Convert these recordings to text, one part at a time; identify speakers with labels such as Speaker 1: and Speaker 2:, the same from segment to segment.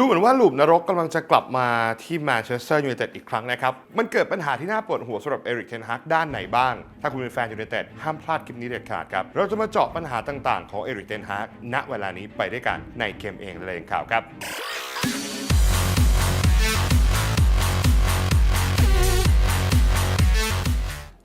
Speaker 1: ดูเหมือนว่าลูปนรกกำลังจะกลับมาที่แมนเชสเตอร์ยูไนเต็ดอีกครั้งนะครับ มันเกิดปัญหาที่น่าปวดหัวสำหรับเอริกเทนฮากด้านไหนบ้าง ถ้าคุณเป็นแฟนยูไนเต็ดห้ามพลาดคลิปนี้เด็ดขาดครับ เราจะมาเจาะปัญหาต่างๆ ของเอริกเทนฮากณเวลานี้ไปด้วยกันในเกมเองและเองข่าวครับ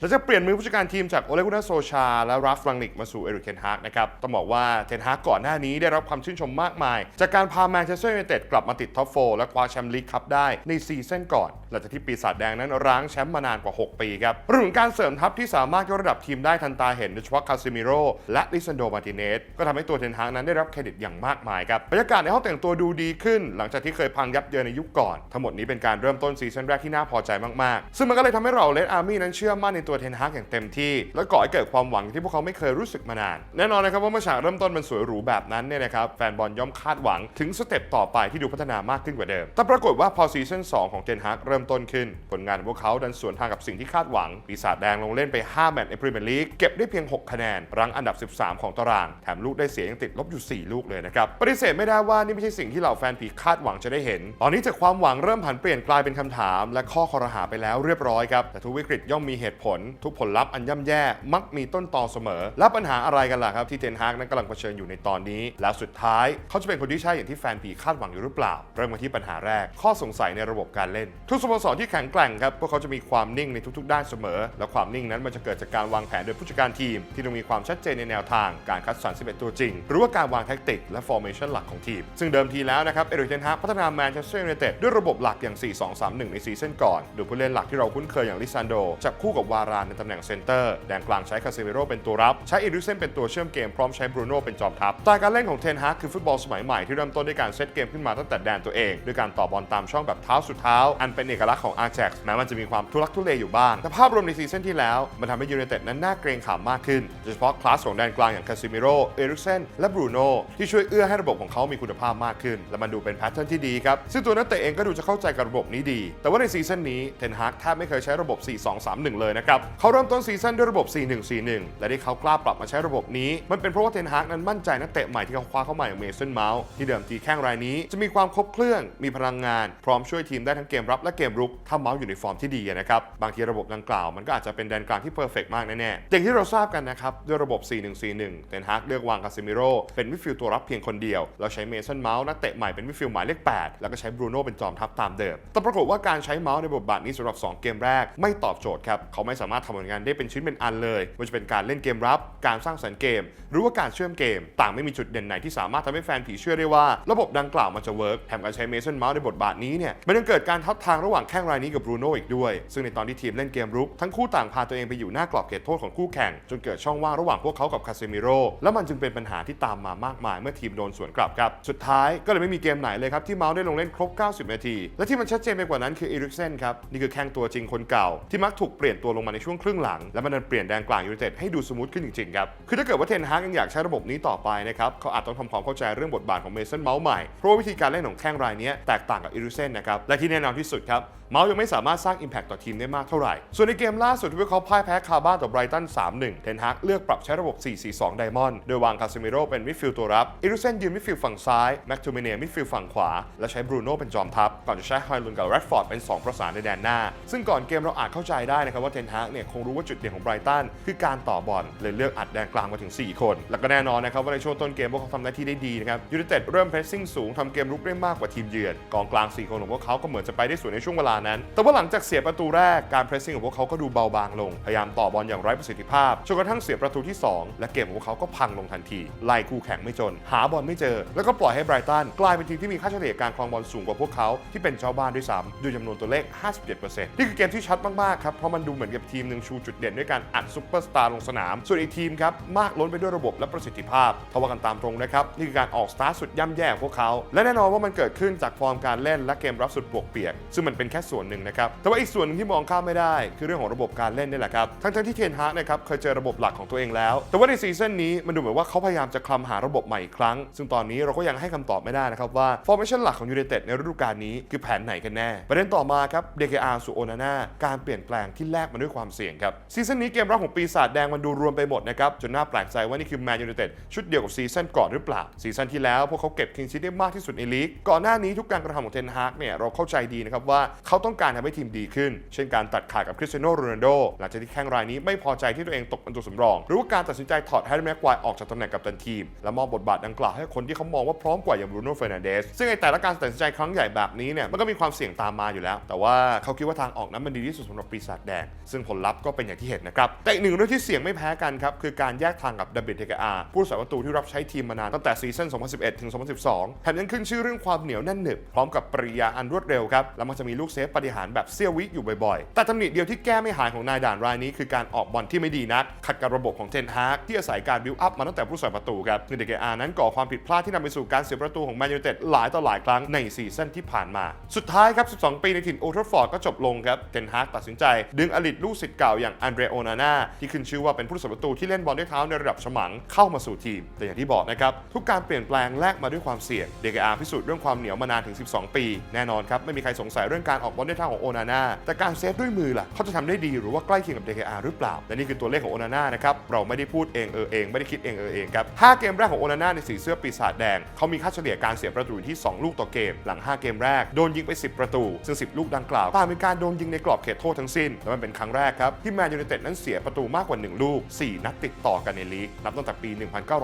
Speaker 1: เราจะเปลี่ยนมือผู้จัดการทีมจากโอเลกุนาโซชา และราฟรังนิกมาสู่เอริกเทนฮากนะครับต้องบอกว่าเทนฮากก่อนหน้านี้ได้รับความชื่นชมมากมาย จากการพาแมนเชสเตอร์ยูไนเต็ดกลับมาติดท็อปโฟและคว้าแชมป์ลีกคัพได้ในซีซั่นก่อน หลังจากที่ปีศาจแดงนั้นร้างแชมป์มานานกว่า 6 ปีครับรวมถึงการเสริมทัพที่สามารถยกระดับทีมได้ทันตาเห็นโดยเฉพาะคาซิมิโร่และลิซันโดมาติเนสก็ทำให้ตัวเทนฮากนั้นได้รับเครดิตอย่างมากมายครับบรรยากาศในห้องแต่งตัวดูดีขึ้น หลังจากที่เคยพังยับเยินในยุคก่อน ทั้งหมดนี้เป็นการเริ่มต้นซีซั่นแรกที่น่าพอใจมากๆ ซึ่งมันก็เลยทำให้เราเลดอาร์มี่นั้นเชื่อมั่นในตัวเทนฮากอย่างเต็มที่ และก่อให้เกิดความหวังที่พวกเขาไม่เคยรู้สึกมานาน แน่นอนนะครับว่าเมื่อฉากเริ่มต้นมันสวยหรูแบบนั้นเนี่ยนะครับแฟนบอลย่อมคาดหวังถึงสเต็ปต่อไปที่ดูพัฒนามากขึ้นกว่าเดิม แต่ปรากฏว่าพอซีซั่น2ของเทนฮากเริ่มต้นขึ้น ผลงานของพวกเขาดันสวนทางกับสิ่งที่คาดหวัง ปีศาจแดงลงเล่นไป 5 แมตช์ในพรีเมียร์ลีกเก็บได้เพียง 6 คะแนน รั้งอันดับ 13 ของตาราง แถมลูกได้เสียยังติดลบอยู่ 4 ลูกเลยนะครับ ปฏิเสธไม่ได้ว่านี่ไม่ใช่สิ่งที่เหล่าแฟนผีคาดหวังจะได้เห็น ตอนนี้จากความหวังเริ่มผันเปลี่ยนกลายเป็นคำถาม และข้อคอรหาไปแล้วเรียบร้อยครับ แต่ทุกวิกฤตย่อมมีเหตุผลทุกผลลัพธ์อันย่ำแย่มักมีต้นตอเสมอ และปัญหาอะไรกันล่ะครับที่เทนฮากนั้นกำลังเผชิญอยู่ในตอนนี้ แล้วสุดท้ายเขาจะเป็นคนที่ใช่อย่างที่แฟนผีคาดหวังอยู่หรือเปล่า เริ่มมาที่ปัญหาแรก ข้อสงสัยในระบบการเล่น ทุกสโมสรที่แข็งแกร่งครับพวกเขาจะมีความนิ่งในทุก ๆ ด้านเสมอ และความนิ่งนั้นมันจะเกิดจากการวางแผนโดยผู้จัดการทีม ที่ต้องมีความชัดเจนในแนวทางการคัดสรร 11 ตัวจริง หรือว่าการวางแท็กติกและฟอร์เมชันหลักของทีม ซึ่งเดิมทีแล้วนะครับเอริกเทนฮากพัฒนาแมนเชสเตอร์ยูไนเต็ดด้วยระบบหลักอย่าง 4-2-3-1 ในซีซั่นก่อนโดยผู้เล่นหลักที่เราคุ้นเคยอย่างลิซันโดจับคู่กับวารานในตำแหน่งเซนเตอร์ แดนกลางใช้คาเซเมโรเป็นตัวรับ ใช้เอริเซนเป็นตัวเชื่อมเกมพร้อมใช้บรูโน่เป็นจอมทัพสไตล์การเล่นของเทนฮากคือฟุตบอลสมัยใหม่ที่เริ่มต้นด้วยการเซตเกมขึ้นมาตั้งแต่แดนตัวเองด้วยการต่อบอลตามช่องแบบเท้าสุดเท้า อันเป็นเอกลักษณ์ของอาร์แจ็กแม้มันจะมีความทุลักทุเลอยู่บ้างแต่ภาพรวมในซีซั่นที่แล้วมันทำให้ยูไนเต็ดนั้นน่าเกรงขามมากขึ้นโดยเฉพาะคลาสของแดนกลางอย่างคาซิมิโรเอริกเซนและบรูโน่ที่ช่วยเอื้อให้ระบบของเขามีคุณภาพมากขึ้น และมันดูเป็นแพทเทิร์นที่ดีครับซึ่งตัวนักเตะเองก็ดูจะเข้าใจกับระบบนี้ดี แต่ว่าในซีซั่นนี้เทนฮากแทบไม่เคยใช้ระบบ 4-2-3-1 เลยนะครับเขาเริ่มต้นซีซั่นด้วยระบบ 4-1-4-1 และที่เขากล้าปรับมาใช้ระบบนี้ มันเป็นเพราะว่าเทนฮากนั้นมั่นใจนักเตะใหม่ที่เขาคว้าเข้ามาอย่างเมสันเมาส์ที่เดิมทีแข้งรายนี้ จะมีความครบเครื่องมีพลังงาน พร้อมช่วยทีมได้ทั้งเกมรับและเกมรุกถ้าเมาส์อยู่ในฟอร์มที่ดีนะครับบางทีระบบดังกล่าวมันก็อาจจะเป็นแดนกลางที่เพอร์เฟกมากแน่ๆอย่างที่เราทราบกันนะครับด้วยระบบ 4-1-4-1 เทนฮากเลือกวางคาซิมิโร่เป็นมิดฟิลด์ตัวรับเพียงคนเดียวแล้วใช้เมสันเมาส์นักเตะใหม่เป็นมิดฟิลด์หมายเลข8แล้วก็ใช้บรูโน่เป็นจอมทัพตามเดิมแต่ปรากฏว่าการใช้เมาส์ในบทบาทนี้สำหรับ 2 เกมแรกไม่ตอบโจทย์ครับเขาไม่สามารถทำผลงานได้เป็นชิ้นเป็นอันเลยว่าจะเป็นการเล่นเกมรับ การสร้างสรรค์เกม หรือว่าการเชื่อมเกม ต่างไม่มีจุดเด่นไหนที่สามารถทำให้แฟนผีเชื่อได้ว่า ระบบดังกล่าวมันจะเวิร์กแถมการใช้เมสันเมาส์ในบทบาทนี้เนี่ยมันยังเกิดการทับทางระหว่างแข้งรายนี้กับบรูโน่อีกด้วย ซึ่งในตอนที่ทีมเล่นเกมรุกทั้งคู่ต่างพาตัวเองไปอยู่หน้ากรอบเขตโทษของคู่แข่ง จนเกิดช่องว่างระหว่างพวกเขากับคาเซมิโร่และมันจึงเป็นปัญหาที่ตามมามากมายเมื่อทีมโดนสวนกลับครับสุดท้ายก็เลยไม่มีเกมไหนเลยครับที่เมาส์ได้ลงเล่นครบ 90 นาที และที่มันชัดเจนไปกว่านั้นคือเอริกเซนครับนี่คือแข้งตัวจริงคนเก่าที่มักถูกเปลี่ยนตัวลงมาในช่วงครึ่งหลัง และมันเปลี่ยนแดนกลางยูไนเต็ดให้ดูสมูทขึ้นจริงๆครับ คือถ้าเกิดว่าเทนฮากยังอยากใช้ระบบนี้ต่อไปนะครับเขาอาจต้องทำความเข้าใจเรื่องบทบาทของเมสันเมาส์ใหม่ เพราะวิธีการเล่นของแข้งรายนี้แตกต่างกับเอริเซนนะครับ และที่แน่นอนที่สุดครับ เมาส์ยังไม่สามารถสร้าง Impact ต่อทีมได้มากเท่าไหร่ ส่วนในเกมล่าสุดที่พวกเขาพ่ายแพ้คาบ้านต่อไบรตัน 3-1 เทนฮากเลือกปรับใช้ระบบ 4-4-2 ไดมอนด์ โดยวางคาซิมิโรเป็นมิดฟิลด์ตัวรับ อิรุเซนยืนมิดฟิลด์ฝั่งซ้าย แม็กทูเมเนียมิดฟิลด์ฝั่งขวา และใช้บรูโน่เป็นจอมทัพ ก่อนจะใช้ไฮลุนกับแรดฟอร์ดเป็น 2 ประสานในแดนหน้า ซึ่งก่อนเกมเราอาจเข้าใจได้นะครับว่าเทนฮากเนี่ยคงรู้ว่าจุดเด่นของไบรตันคือการต่อบอลเลยเลือกอัดแดนกลางมาถึง 4 คน แล้วก็แน่นอนนะครับว่าในช่วงต้นเกมพวกเขาทำหน้าที่ได้ดีนะครับยูไนเต็ดเริ่มเพรสซิ่งสูงทำเกมรุกได้มากกว่าทีมเยือนกองกลางสี่คนของพวกเขาก็เหมือนจะไปได้สวยในช่วงเวลานั้น แต่ว่าหลังจากเสียประตูแรกการเพรสซิ่งของพวกเขาก็ดูเบาบางลงพยายามต่อบอลอย่างไร้ประสิทธิภาพจนกระทั่งเสียประตูที่ 2 และเกมของพวกเขาก็พังลงทันทีไล่คู่แข่งไม่จน หาบอลไม่เจอ แล้วก็ปล่อยให้ไบรตันกลายเป็นทีมที่มีค่าเฉลี่ยการครองบอลสูงกว่าพวกเขาที่เป็นเจ้าบ้านด้วยซ้ำด้วยจำนวนตัวเลข 57%นี่คือเกมที่ชัดมากๆครับเพราะมันดูเหมือนกับทีมหนึ่งชูจุดเด่นด้วยการอัดซุปเปอร์สตาร์ลงสนาม ส่วนอีกทีมครับมากล้นไปด้วยระบบและประสิทธิภาพทว่ากันตามตรงนะครับนี่คือการออกสตาร์สุดย่ำแย่ของพวกเขา และแน่นอนว่ามันเกิดขึ้นจากฟอร์มการเล่นและเกมรับสุดบวกเปียก ซึ่งมันเป็นแค่ส่วนหนึ่งนะครับแต่ว่าอีกส่วนหนึ่งที่มองข้ามไม่ได้ คือเรื่องของระบบการเล่นนี่แหละครับทั้งๆที่เทนฮากนะครับเคยเจอระบบหลักของตัวเองแล้ว แต่ว่าในซีซั่นนี้มันดูเหมือนว่าเขาพยายามจะคลำหาระบบใหม่อีกครั้ง ซึ่งตอนนี้เราก็ยังให้คำตอบไม่ได้นะครับว่าฟอร์เมชันหลักของยูไนเต็ดในฤดูกาลนี้คือแผนไหนกันแน่ ประเด็นต่อมาครับ DKR สู่โอนาน่าการเปลี่ยนแปลงที่แลกมาด้วยความความเสี่ยงครับซีซั่นนี้เกมรับของปีศาจแดงมันดูรวมไปหมดนะครับจนน่าแปลกใจว่านี่คือแมนยูไนเต็ดชุดเดียวกับซีซั่นก่อนหรือเปล่าซีซั่นที่แล้วพวกเขาเก็บคิงซีได้มากที่สุดในลีกก่อนหน้านี้ทุกการกระทำของเทนฮากเนี่ยเราเข้าใจดีนะครับว่าเขาต้องการทำให้ทีมดีขึ้น เช่นการตัดขาดกับคริสเตียโนโรนัลโดหลังจากที่แข้งรายนี้ไม่พอใจที่ตัวเองตกเป็นตัวสำรอง หรือว่าการตัดสินใจถอดแฮร์รี่แม็กควายออกจากตำแหน่งกัปตันทีม และมอบบทบาทดังกล่าวให้คนที่เขามองว่าพร้อมกว่าอย่างบรูโน่เฟรนันเดสซึ่งไอแต่ละการตัดสินใจครั้งใหญ่แบบนี้เนี่ยมันก็มีความเสี่ยงตามมาอยู่แล้ว แต่ว่าเขาคิดว่าทางออกนั้นมันดีที่สุดสำหรับปีศาจแดงซึ่งผลลัพธ์ก็เป็นอย่างที่เห็นนะครับ แต่อีกหนึ่งเรื่องที่เสี่ยงไม่แพ้กันครับ คือการแยกทางกับดับเบิลเทกอาผู้รักษาประตูที่รับใช้ทีมมานานตั้งแต่ซีซั่น 2011 ถึง 2012 แถมยังขึ้นชื่อเรื่องความเหนียวแน่นหนึบ พร้อมกับปริยาอันรวดเร็วครับ แล้วมันจะมีลูกเซฟปฏิหารแบบเซี่ยววิอยู่บ่อยๆ แต่ตำหนิเดียวที่แก้ไม่หายของนายด่านรายนี้ คือการออกบอลที่ไม่ดีนัก ขัดกับระบบของเทนฮากที่อาศัยการบิวอัพมาตั้งแต่ผู้รักษาประตูครับคือเดเกอานั้นก่อความผิดพลาดที่นำไปสู่การเสียประตูของแมนยูเต็ดหลายต่อหลายครั้งในซีซั่นที่ผ่านมา สุดท้ายครับ 12 ปีในถิ่นโอทราฟอร์ดก็จบลงครับเทนฮากตัดสินใจ ดึงอลิตลูกิษย์เก่าอย่างอันเดรโอนาน่าที่ขึ้นชื่อว่าเป็นผู้รักษาประตูที่เล่นบอลด้วยเท้าในระดับฉมังเข้ามาสู่ทีม แต่อย่างที่บอกนะครับทุกการเปลี่ยนแปลงแลกมาด้วยความเสี่ยงเดกอาพิสูจน์เรื่องความเหนียวมานานถึง 12 ปี แน่นอนครับไม่มีใครสงสัยเรื่องการออกบอลด้วยเท้าของโอนาน่าแต่การเซฟด้วยมือล่ะเขาจะทำได้ดีหรือว่าใกล้เคียงกับเดกอาหรือเปล่าและนี่คือตัวเลขของโอนาน่านะครับเราไม่ได้พูดเองเออเองไม่ได้คิดเองเออเองครับ5เกมแรกของโอนาน่าในสีเสื้อปีศาจแดงเขามีค่าเฉลี่ยการเสียประตูที่ 2 ลูกต่อเกม หลัง 5 เกมแรกโดนยิงไป 10 ประตู ซึ่ง 10 ลูกดังกล่าวต่างเป็นการโดนยิงในกรอบเขตโทษทั้งสิ้นและมันเป็นครั้งแรกครับ ที่แมนยูไนเต็ดนั้นเสียประตูมากกว่า 1 ลูก 4 นัดติดต่อกันในลีก นับตั้งแต่ปี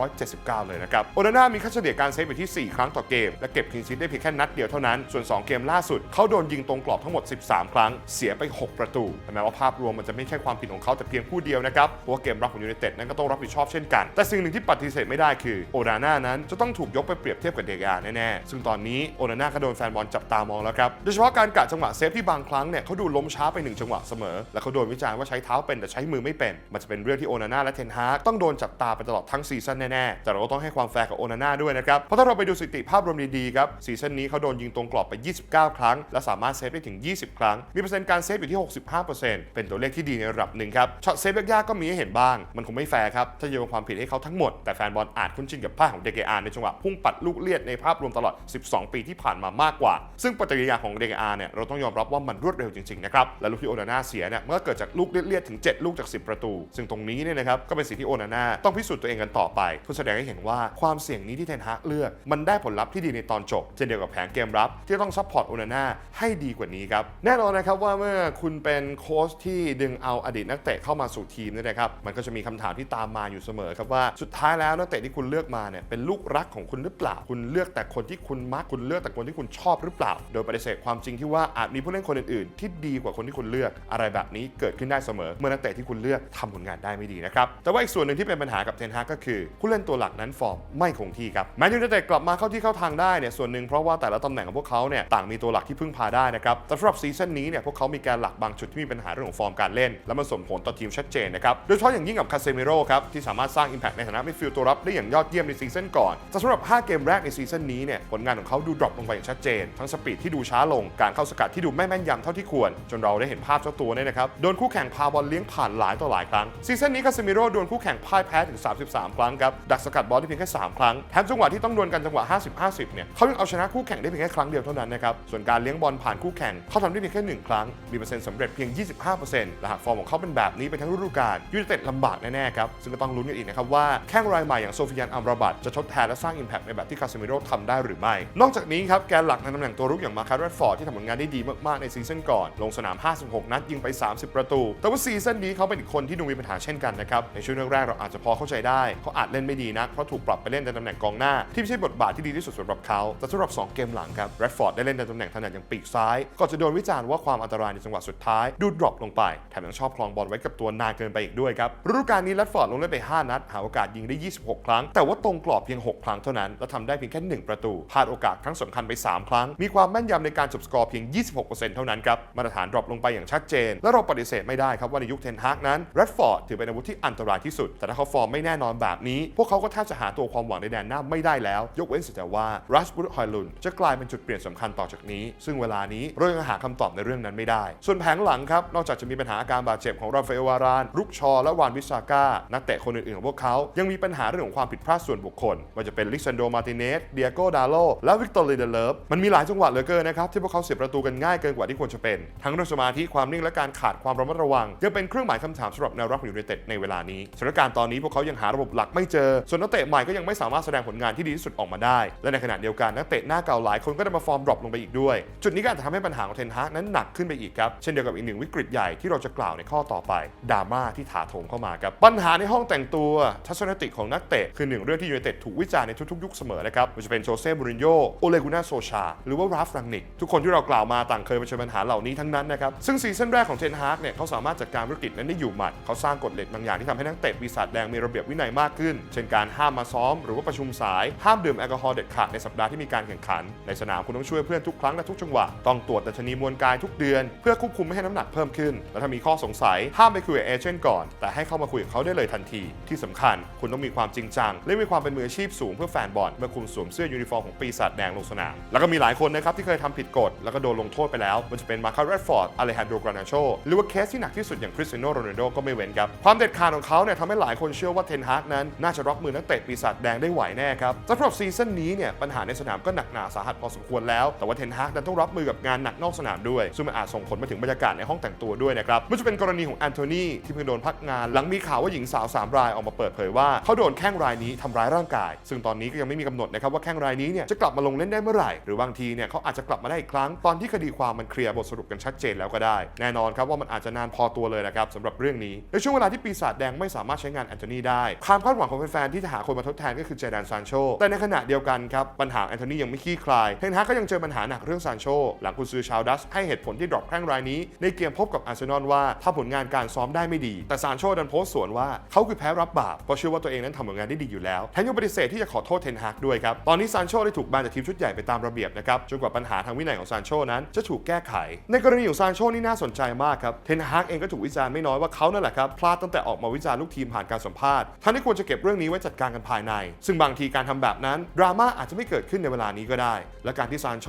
Speaker 1: 1979 เลยนะครับ โอนาน่ามีค่าเฉลี่ยการเซฟอยู่ที่ 4 ครั้งต่อเกม และเก็บคลีนชีทได้เพียงแค่นัดเดียวเท่านั้น ส่วน 2 เกมล่าสุด เขาโดนยิงตรงกรอบทั้งหมด 13 ครั้ง เสียไป 6 ประตูแต่แม้ว่าภาพรวมมันจะไม่ใช่ความผิดของเขาแต่เพียงผู้เดียวนะครับเพราะว่าเกมรับของยูไนเต็ดนั้นก็ต้องรับผิดชอบเช่นกัน แต่สิ่งหนึ่งที่ปฏิเสธไม่ได้คือโอนาน่านั้นจะต้องถูกยกไปเปรียบเทียบกับเดกาแน่ๆซึ่งตอนนี้โอนาน่าก็โดนแฟนบอลจับตามองแล้วครับโดยเฉพาะการกะจังหวะเซฟที่บางครั้งเนี่ยเขาดูล้มช้าไปหนึ่งจังหวะเสมอและเขาโดนวิจารณ์ว่าใช้เท้าเป็นแต่ใช้มือไม่เป็น มันจะเป็นเรื่องที่โอนาน่าและเทนฮากต้องโดนจับตาไปตลอดทั้งซีซั่นแน่ๆ แต่เราก็ต้องให้ความแฟร์กับโอนาน่าด้วยนะครับ เพราะถ้าเราไปดูสถิติภาพรวมดีๆครับซีซั่นนี้เขาโดนยิงตรงกรอบไป 29 ครั้ง และสามารถเซฟได้ถึง 20 ครั้ง มีเปอร์เซ็นต์การเซฟอยู่ที่ 65%เป็นตัวเลขที่ดีในระดับหนึ่งครับช็อตเซฟยากๆก็มีให้เห็นบ้าง มันคงไม่แฟร์ครับถ้าโยนความผิดให้เขาทั้งหมดแต่แฟนบอลอาจคุ้นชินกับพลาดของเดเกอาในจังหวะพุ่งปัดลูกเลียดในภาพรวมตลอด 12 ปีที่ผ่านมามากกว่า ซึ่งปฏิกิริยาของเดเกอาเนี่ยเราต้องยอมรับว่ามันรวดเร็วจริงๆนะครับและลูกที่โอนาน่าเสียเนี่ยมันก็เกิดจากลูกเลียดๆถึง 7 ลูกจาก 10 ประตู ซึ่งตรงนี้เนี่ยนะครับก็เป็นสิ่งที่โอนาน่าต้องพิสูจน์ตัวเองกันต่อไปเพื่อแสดงให้เห็นว่าความเสี่ยงนี้ที่เทนฮากเลือก มันได้ผลลัพธ์ที่ดีในตอนจบเช่นเดียวกับแผนเกมรับ ที่ต้องซัพพอร์ตโอนาน่าให้ดีกว่านี้ครับแน่นอนนะครับว่าเมื่อคุณเป็นโค้ชที่ดึงเอาอดีตนักเตะเข้ามาสู่ทีมเนี่ยนะครับมันก็จะมีคำถามที่ตามมาอยู่เสมอครับว่าสุดท้ายแล้วนักเตะที่คุณเลือกมาเนี่ยเป็นลูกรักของคุณหรือเปล่า คุณเลือกแต่คนที่คุณมักคุณเลือกแต่คนที่คุณชอบหรือเปล่า โดยปฏิเสธความจริงที่ว่าอาจมีผู้เล่นคนอื่นๆ ที่ดีกว่าคนที่คุณเลือกอะไรแบบนี้เกิดขึ้นได้เสมอ เมื่อนักเตะที่คุณเลือกทำผลงานได้ไม่ดีนะครับ แต่ว่าอีกส่วนหนึ่งที่เป็นปัญหากับเทนฮากก็คือผู้เล่นตัวหลักนั้นฟอร์มไม่คงที่ครับแมนยูไนเต็ดกลับมาเข้าที่เข้าทางได้เนี่ยส่วนหนึ่งเพราะว่าแต่ละตำแหน่งของพวกเขาเนี่ยต่างมีตัวหลักที่พึ่งพาได้นะครับแต่สำหรับซีซั่นนี้เนี่ยพวกเขามีการหลักบางจุดที่มีปัญหาเรื่องของฟอร์มการเล่น และมันส่งผลต่อทีมชัดเจนนะครับโดยเฉพาะอย่างยิ่งกับคาเซมิโร่ครับที่สามารถสร้างอิมแพคในฐานะมิดฟิลด์ตัวรับได้อย่างยอดเยี่ยมในซีซั่นก่อนแต่สำหรับ 5 เกมแรกในซีซั่นนี้เนี่ยผลงานของเขาดูดรอปลงไปอย่างชัดเจน ทั้งสปีดที่ดูช้าลงการเข้าสกัดที่ดูไม่แม่นยำเท่าที่ควร จนเราได้เห็นภาพเจ้าตัวเนี่ยนะครับโดนคู่แข่งพาบอลเลี้ยงผ่านหลายต่อหลายครั้งซีซั่นนี้คาเซมิโร่โดนคู่แข่งพ่ายแพ้ถึง 33 ครั้งครับดักสกัดบอลได้เพียงแค่ 3 ครั้งแถมจังหวะที่ต้องดวลกันจังหวะ 50-50 เนี่ยเขายังเอาชนะคู่แข่งได้เพียงแค่ครั้งเดียวเท่านั้นนะครับส่วนการเลี้ยงบอลผ่านคู่แข่งเขาทำได้เพียงแค่หนึ่งครั้งมีเปอร์เซ็นต์สำเร็จเพียง 25%และหากฟอร์มของเขาเป็นแบบนี้ไปทั้งฤดูกาลยูไนเต็ดลำบากแน่ๆครับซึ่งก็ต้องลุ้นกันอีกนะครับว่าแข้งรายใหม่อย่างโซฟิยันอัมราบัตจะทดแทนและสร้างอิมแพคในแบบที่คาเซมิโร่ทำได้หรือไม่ นอกจากนี้ครับแกนหลักในตำแหน่งตัวรุกอย่างมาคาร์เรตฟอร์ดที่ทำผลงานได้ดีมากๆในซีซั่นก่อนลงสนาม 56 นัดยิงไป 30 ประตู แต่ว่าซีซั่นนี้เขาเป็นอีกคนที่ดูมีปัญหาเช่นกันนะครับ ในช่วงแรกๆเราอาจจะพอเข้าใจได้ เขาอาจเล่นไม่ดีนักเพราะถูกปรับไปเล่นในตำแหน่งกองหน้า ที่ไม่ใช่บทบาทที่ดีที่สุดสำหรับเขา แต่สำหรับสองเกมหลังครับแรดฟอร์ดได้เล่นในตำแหน่งถนัดอย่างปีกซ้ายก่อนจะโดนวิจารณ์ว่าความอันตรายในจังหวะสุดท้ายดูดรอปลงไป แถมยังชอบคลองบอลไว้กับตัวนานเกินไปอีกด้วยครับฤดูกาลนี้แรดฟอร์ดลงเล่นไป 5 นัด หาโอกาสยิงได้ 26 ครั้ง แต่ว่าตรงกรอบเพียง 6 ครั้งเท่านั้นและทำได้เพียงแค่ 1 ประตูพลาดโอกาสครั้งสำคัญไป 3 ครั้ง มีความแม่นยำในการจบสกอร์เพียง 26%เท่านั้นครับมาตรฐานดรอปลงไปอย่างชัดเจนและเราปฏิเสธไม่ได้ครับว่าในยุคเทนฮากนั้นแรดฟอร์ดถือเป็นอาวุธที่อันตรายที่สุด แต่ถ้าเขาฟอร์มไม่แน่นอนแบบนี้ พวกเขาก็แทบจะหาตัวความหวังในแดนหน้าไม่ได้แล้ว ยกเว้นแต่ว่ารัชบุตฮอยลุนจะกลายเป็นจุดเปลี่ยนสำคัญต่อจากนี้ ซึ่งเวลานี้เรายังหาคำตอบในเรื่องนั้นไม่ได้ ส่วนแผงหลังครับนอกจากจะมีปัญหาอาการบาดเจ็บของราฟาเอลวารานรุกชอและวานวิซาก้านักเตะคนอื่นๆของพวกเขายังมีปัญหาเรื่องของความผิดพลาดส่วนบุคคลว่าจะเป็นลิซันโดมาติเนสเดียโกดาโลและวิกตอร์ลีเดเลฟมันมีหลายจังหวะเหลือเกินนะครับที่พวกเขาเสียประตูกันง่ายเกินกว่าที่ควรจะเป็น ทั้งเรื่องสมาธิความนิ่งและการขาดความระมัดระวังยังเป็นเครื่องหมายคำถามสำหรับแนวรับของยูไนเต็ดในเวลานี้สถานการณ์ตอนนี้พวกเขายังหาระบบหลักไม่เจอ ส่วนนักเตะใหม่ก็ยังไม่สามารถแสดงผลงานที่ดีที่สุดออกมาได้ และในขณะเดียวกันนักเตะหน้าเก่าหลายคนก็ได้มาฟอร์มดรอปลงไปอีกด้วย จุดนี้ก็อาจจะทำให้ปัญหาของเทนฮากนั้นหนักขึ้นไปอีกครับ เช่นเดียวกับอีกหนึ่งวิกฤตใหญ่ที่เราจะกล่าวในข้อต่อไปดราม่าที่ถาโถมเข้ามาครับปัญหาในห้องแต่งตัวทัศนคติของนักเตะคือหนึ่งเรื่องที่ยูไนเต็ดถูกวิจารณ์ในทุกๆยุคเสมอนะครับไม่ว่าจะเป็นโจเซ่มูรินโญ่โอเลกุน่าโซชา หรือว่าราฟรังนิกทุกคนที่เรากล่าวมาต่างเคยเผชิญปัญหาเหล่านี้ทั้งนั้นนะครับซึ่งซีซั่นแรกของเทนฮากเนี่ยเขาสามารถจัดการวิกฤตนั้นได้อยู่หมัด เขาสร้างกฎเหล็กบางอย่างที่ทำให้นักเตะปีศาจแดงมีระเบียบวินัยมากขึ้น เช่นการห้ามมาซ้อมหรือว่าประชุมสาย ห้ามดื่มแอลกอฮอล์เด็ดขาดในสัปดาห์ที่มีการแข่งขัน ในสนามคุณต้องช่วยเพื่อนทุกครั้งและทุกจังหวะ ต้องตรวจดัชนีมวลกายทุกเดือน เพื่อควบคุมไม่ให้น้ำหนักเพิ่มขึ้น และถ้ามีข้อสงสัยห้ามไปคุยกับเอเจนต์ก่อน แต่ให้เข้ามาคุยกับเขาได้เลยทันที ที่สำคัญ คุณต้องมีความจริงจังและมีความเป็นมืออาชีพสูงเพื่อแฟนบอลเมื่อคุณสวมเสื้อยูนิฟอร์มของปีศาจแดงลงสนาม แล้วก็มีหลายคนนะครับที่เคยทำผิดกฎแล้วก็โดนลงโทษไปแล้ว มันจะเป็นมาคาร์เรดฟอร์ดอเลฮันโดกรานาโชหรือว่าเคสที่หนักที่สุดอย่างคริสเตียโนโรนัลโดก็ไม่เว้นครับ ความเด็ดขาดของเขาเนี่ยทำให้หลายคนเชื่อว่าเทนฮากนั้น น่าจะรับมือนักเตะปีศาจแดงได้ไหวแน่ครับสำหรับซีซั่นนี้เนี่ยปัญหาในสนามก็หนักหนาสาหัสพอสมควรแล้ว แต่ว่าเทนฮากนั้นต้องรับมือกับงานหนักนอกสนามด้วย ซึ่งมันอาจส่งผลมาถึงบรรยากาศในห้องแต่งตัวด้วยนะครับไม่ว่าจะเป็นกรณีของแอนโทนีที่เพิ่งโดนพักงานหลังมีข่าวว่าหญิงสาว3รายออกมาเปิดเผยว่าเขาโดนแข้งรายนี้ทำร้ายร่างกาย ซึ่งตอนนี้ก็ยังไม่มีกำหนดนะครับว่าแข้งรายนี้เนี่ยจะกลับมาลงเล่นได้เมื่อไหร่หรือบางทีเนี่ยเขาอาจจะกลับมาได้อีกครั้งตอนที่คดีความมันเคลียร์บทสรุปกันชัดเจนแล้วก็ได้ แน่นอนครับว่ามันอาจจะนานพอตัวเลยนะครับสำหรับเรื่องนี้ ในช่วงเวลาที่ปีศาจแดงไม่สามารถใช้งานแอนโทนีได้ความคาดหวังของแฟนๆที่จะหาคนมาทดแทนก็คือเจดานซานโชแต่ในขณะเดียวกันครับปัญหาแอนโทนียังไม่คลี่คลายเทนฮากก็ยังเจอปัญหาหนักเรื่องซานโชหลังกุนซือชาวดัชให้เหตุผลที่ดรอปแข้งรายนี้ ในเกมพบกับอาร์เซนอลว่าถ้าผลงานการซ้อมได้ไม่ดี แต่ซานโชดันโพสต์สวนว่าเขาคือแพ้รับบาปเพราะเชื่อว่าตัวเองนั้นทำผลงานได้ดีอยู่แล้วแถมยังปฏิเสธที่จะขอโทษเทนฮากด้วยครับตอนนี้ซานโชได้ถูกแบนจากทีมชุดใหญ่ไปตามระเบียบนะครับจนกว่าปัญหาทางวินัยของซานโชนั้นจะถูกแก้ไข ในกรณีของซานโชนี่น่าสนใจมากครับเทนฮากเองก็ถูกวิจารณ์ไม่น้อยว่าเขานั่นแหละครับพลาดตั้งแต่ออกมาวิจารณ์ลูกทีมผ่านการสัมภาษณ์ท่านที่ควรจะเก็บเรื่องนี้ไว้จัดการกันภายใน ซึ่งบางทีการทำแบบนั้นดราม่าอาจจะไม่เกิดขึ้นในเวลานี้ก็ได้ และการที่ซานโช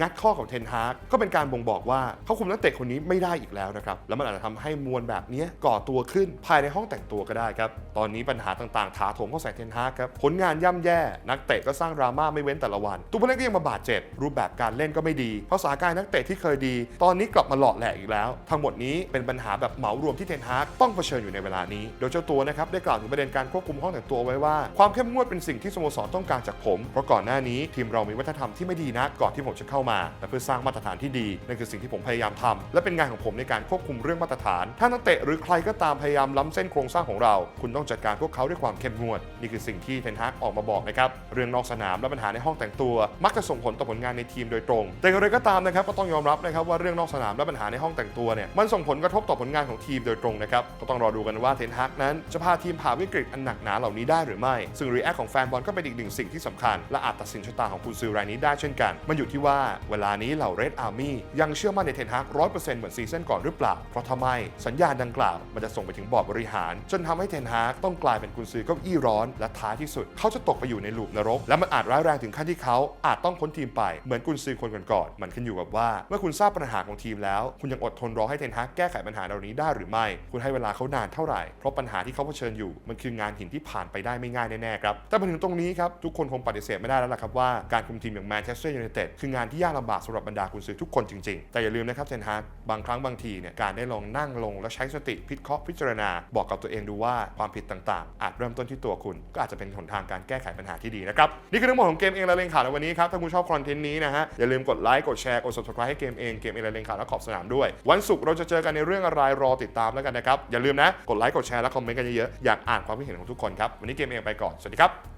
Speaker 1: งัดข้อของเทนฮากก็เป็นการบ่งบอกว่าเขาคุมนักเตะคนนี้ไม่ได้อีกแล้วนะครับแล้วมันอาจจะทำให้มวลแบบนี้ก่อตัวขึ้นภายในห้องแต่งตัวก็ได้ครับตอนนี้ปัญหาต่างๆ ถาโถมเข้าใส่เทนฮากครับผลงานย่ำแย่ นักเตะก็สร้างดราม่าไม่เว้นแต่ละวัน ตัวผู้เล่นก็ยังมาบาดเจ็บรูปแบบการเล่นก็ไม่ดีภาษากายนักเตะที่เคยดี ตอนนี้กลับมาหลอดแหลกอีกแล้ว ทั้งหมดนี้เป็นปัญหาแบบเหมารวมที่เทนฮากต้องเผชิญอยู่ในเวลานี้ โดยเจ้าตัวนะครับได้กล่าวถึงประเด็นการควบคุมห้องแต่งตัวไว้ว่า ความเข้มงวดเป็นสิ่งที่สโมสรต้องการจากผม เพราะก่อนหน้านี้ทีมเรามีวัฒนธรรมที่ไม่ดีนักก่อนที่ผมจะเข้ามาและเพื่อสร้างมาตรฐานที่ดีนั่นคือสิ่งที่ผมพยายามทำและเป็นงานของผมในการควบคุมเรื่องมาตรฐาน ถ้านักเตะหรือใครก็ตามพยายามล้ำเส้นโครงสร้างของเรา คุณต้องจัดการพวกเขาด้วยความเข้มงวด นี่คือสิ่งที่เทนฮากออกมาบอกนะครับเรื่องนอกสนามและปัญหาในห้องแต่งตัว มักจะส่งผลต่อผลงานในทีมโดยตรง แต่อย่างไรก็ตามนะครับก็ต้องยอมรับนะครับว่าเรื่องนอกสนามและปัญหาในห้องแต่งตัวเนี่ยมันส่งผลกระทบต่อผลงานของทีมโดยตรงนะครับ ก็ต้องรอดูกันว่าเทนฮากนั้นจะพาทีมผ่านวิกฤตอันหนักหนาเหล่านี้ได้หรือไม่ ซึ่งรีแอคของแฟนบอลก็เป็นอีกหนึ่งสิ่งที่สำคัญ และอาจตัดสินชะตาของคุณซื้อรายนี้ได้เช่นกัน มันอยู่ที่ว่าเวลานี้เหล่าเรดอาร์มี่ยังเชื่อมั่นในเทนฮากร้อยเปอร์เซ็นต์เหมือนซีซั่นก่อนหรือเปล่า เพราะทำไมสัญญาณดังกล่าวมันจะส่งไปถึงบอร์ดบริหาร จนทำให้เทนฮากต้องกลายเป็นกุนซือเก้าอี้ร้อน และท้ายที่สุดเขาจะตกไปอยู่ในลูปนรก และมันอาจร้ายแรงถึงขั้นที่เขาอาจต้องพ้นทีมไปเหมือนกุนซือคนก่อนๆมันขึ้นอยู่กับว่าเมื่อคุณทราบปัญหาของทีมแล้ว คุณยังอดทนรอให้เทนฮากแก้ก้ไขปัญหาเหล่านี้ได้หรือไม่ คุณให้เวลาเขานานเท่าไหร่ เพราะปัญหาที่เขาเผชิญอยู่ มันคืองานหินที่ผ่านไปได้ไม่ง่ายแน่ๆครับ แต่มาถึงตรงนี้ครับ ทุกคนคงปฏิเสธไม่ได้แล้วล่ะครับว่าการคุมทีมอย่างแมนเชสเตอร์ยูไนเต็ดคืองานที่ยากลำบากสำหรับบรรดากุนซือทุกคนจริงๆ แต่อย่าลืมนะครับเทนฮากบางครั้งบางทีเนี่ยการได้ลองนั่งลงแล้วใช้สติพิเคราะห์พิจารณา บอกกับตัวเองดูว่าความผิดต่างๆ อาจเริ่มต้นที่ตัวคุณ ก็อาจจะเป็นหนทางการแก้ไขปัญหาที่ดีนะครับนี่คือทั้งหมดของเกมเองและเลงข่าวในวันนี้ครับถ้าคุณชอบคอนเทนต์นี้นะฮะอย่าลืมกดไลค์กดแชร์กด subscribe ให้เกมเองเกมเองและเลงข่าวและขอบสนามด้วย วันศุกร์เราจะเจอกันในเรื่องอะไรรอติดตามแล้วกันนะครับ อย่าลืมนะ กดไลค์กดแชร์และคอมเมนต์กันเยอะๆอยากอ่านความคิดเห็นของทุกคนครับวันนี้เกมเองไปก่อนสวัสดีครับ